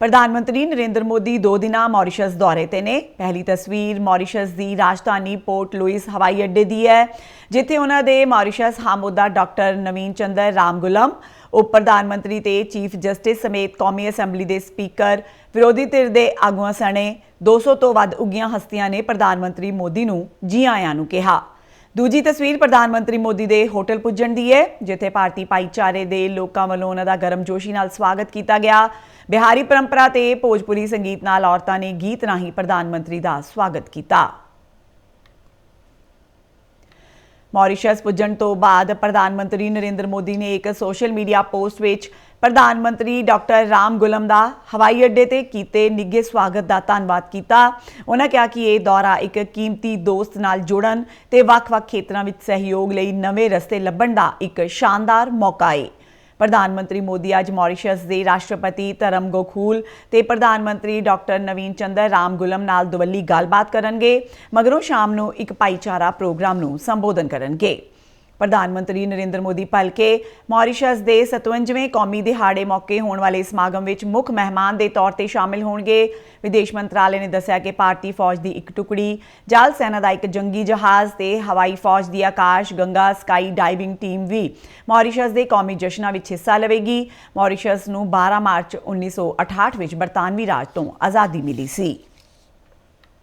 ਪ੍ਰਧਾਨ ਮੰਤਰੀ ਨਰਿੰਦਰ ਮੋਦੀ ਦੋ ਦਿਨਾਂ ਮੌਰੀਸ਼ਸ ਦੌਰੇ ਤੇ ਨੇ। ਪਹਿਲੀ ਤਸਵੀਰ ਮੌਰੀਸ਼ਸ ਦੀ ਰਾਜਧਾਨੀ ਪੋਰਟ ਲੁਈਸ, ਹਵਾਈ ਅੱਡੇ ਦੀ ਹੈ, ਜਿੱਥੇ ਉਹਨਾਂ ਦੇ ਮੌਰੀਸ਼ਸ ਹਾਮੋਦਾ ਡਾਕਟਰ ਨਵੀਨ ਚੰਦਰ ਰਾਮਗੁਲਮ, ਉਪ ਪ੍ਰਧਾਨ ਮੰਤਰੀ ਤੇ ਚੀਫ ਜਸਟਿਸ ਸਮੇਤ ਕੌਮੀ ਅਸੈਂਬਲੀ ਦੇ ਸਪੀਕਰ, ਵਿਰੋਧੀ ਧਿਰ ਦੇ ਆਗੂਆਂ ਸਣੇ 200 ਤੋਂ ਵੱਧ ਉੱਗੀਆਂ ਹਸਤੀਆਂ ਨੇ ਪ੍ਰਧਾਨ ਮੰਤਰੀ ਮੋਦੀ ਨੂੰ ਜੀ ਆਇਆਂ ਨੂੰ ਕਿਹਾ। ਦੂਜੀ ਤਸਵੀਰ ਪ੍ਰਧਾਨ ਮੰਤਰੀ ਮੋਦੀ ਦੇ ਹੋਟਲ ਪੁੱਜਣ ਦੀ ਹੈ, ਜਿੱਥੇ ਭਾਰਤੀ ਭਾਈਚਾਰੇ ਦੇ ਲੋਕਾਂ ਵੱਲੋਂ ਉਹਨਾਂ ਦਾ ਗਰਮਜੋਸ਼ੀ ਨਾਲ ਸਵਾਗਤ ਕੀਤਾ ਗਿਆ। ਬਿਹਾਰੀ ਪਰੰਪਰਾ ਤੇ ਭੋਜਪੁਰੀ ਸੰਗੀਤ ਨਾਲ ਔਰਤਾਂ ਨੇ ਗੀਤ ਰਾਹੀਂ ਪ੍ਰਧਾਨ ਮੰਤਰੀ ਦਾ ਸਵਾਗਤ ਕੀਤਾ। ਮੌਰੀਸ਼ਸ ਪੁੱਜਣ ਤੋਂ ਬਾਅਦ ਪ੍ਰਧਾਨ ਮੰਤਰੀ ਨਰਿੰਦਰ ਮੋਦੀ ਨੇ ਇੱਕ ਸੋਸ਼ਲ ਮੀਡੀਆ ਪੋਸਟ ਵਿੱਚ ਪ੍ਰਧਾਨ ਮੰਤਰੀ ਡਾਕਟਰ ਰਾਮ ਗੁਲਮ ਦਾ ਹਵਾਈ ਅੱਡੇ ਤੇ ਕੀਤੇ ਨਿੱਘੇ ਸਵਾਗਤ ਦਾ ਧੰਨਵਾਦ ਕੀਤਾ। ਉਹਨਾਂ ਕਿਹਾ ਕਿ ਇਹ ਦੌਰਾ ਇੱਕ ਕੀਮਤੀ ਦੋਸਤ ਨਾਲ ਜੁੜਨ ਤੇ ਵੱਖ-ਵੱਖ ਖੇਤਰਾਂ ਵਿੱਚ ਸਹਿਯੋਗ ਲਈ ਨਵੇਂ ਰਸਤੇ ਲੱਭਣ ਦਾ ਇੱਕ ਸ਼ਾਨਦਾਰ ਮੌਕਾ ਹੈ ਪ੍ਰਧਾਨ ਮੰਤਰੀ ਮੋਦੀ ਅੱਜ ਮੌਰੀਸ਼ਸ ਦੇ ਰਾਸ਼ਟਰਪਤੀ ਧਰਮ ਗੋਖੂਲ ਤੇ ਪ੍ਰਧਾਨ ਮੰਤਰੀ ਡਾਕਟਰ ਨਵੀਨ ਚੰਦਰ ਰਾਮਗੁਲਮ ਨਾਲ ਦੁਵੱਲੀ ਗੱਲਬਾਤ ਕਰਨਗੇ, ਮਗਰੋਂ ਸ਼ਾਮ ਨੂੰ ਇੱਕ ਭਾਈਚਾਰਾ ਪ੍ਰੋਗਰਾਮ ਨੂੰ ਸੰਬੋਧਨ ਕਰਨਗੇ। ਪ੍ਰਧਾਨ ਮੰਤਰੀ ਨਰਿੰਦਰ ਮੋਦੀ ਭਲਕੇ ਮੌਰੀਸ਼ਸ ਦੇ 57ਵੇਂ ਕੌਮੀ ਦਿਹਾੜੇ ਮੌਕੇ ਹੋਣ ਵਾਲੇ ਸਮਾਗਮ ਵਿੱਚ ਮੁੱਖ ਮਹਿਮਾਨ ਦੇ ਤੌਰ ਤੇ ਸ਼ਾਮਿਲ ਹੋਣਗੇ। ਵਿਦੇਸ਼ ਮੰਤਰਾਲੇ ਨੇ ਦੱਸਿਆ ਕਿ ਭਾਰਤੀ ਫੌਜ ਦੀ ਇੱਕ ਟੁਕੜੀ, ਜਲ ਸੈਨਾ ਦਾ ਇੱਕ ਜੰਗੀ ਜਹਾਜ਼ ਤੇ ਹਵਾਈ ਫੌਜ ਦੀ Akash, Ganga, sky diving team ਵੀ ਮੌਰੀਸ਼ਸ ਦੇ ਕੌਮੀ ਜਸ਼ਨਾਂ ਵਿੱਚ ਹਿੱਸਾ ਲਵੇਗੀ। ਮੌਰੀਸ਼ਸ ਨੂੰ 12 ਮਾਰਚ 1968 ਵਿੱਚ ਬਰਤਾਨਵੀ ਰਾਜ ਤੋਂ ਆਜ਼ਾਦੀ ਮਿਲੀ ਸੀ।